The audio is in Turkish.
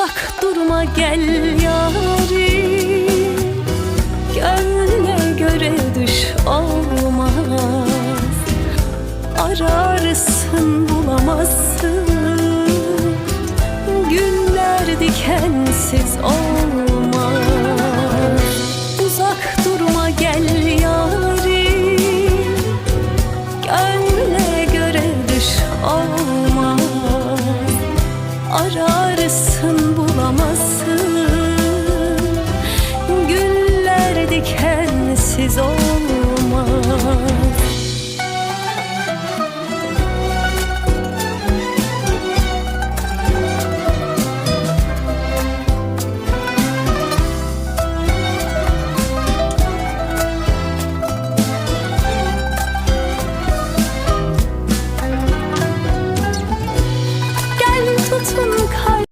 Uzak durma gel yarim. Gönlüne göre düş olmaz. Ararsın bulamazsın. Güller dikensiz olmaz. Uzak durma gel yarim. Gönlüne Bulamazsın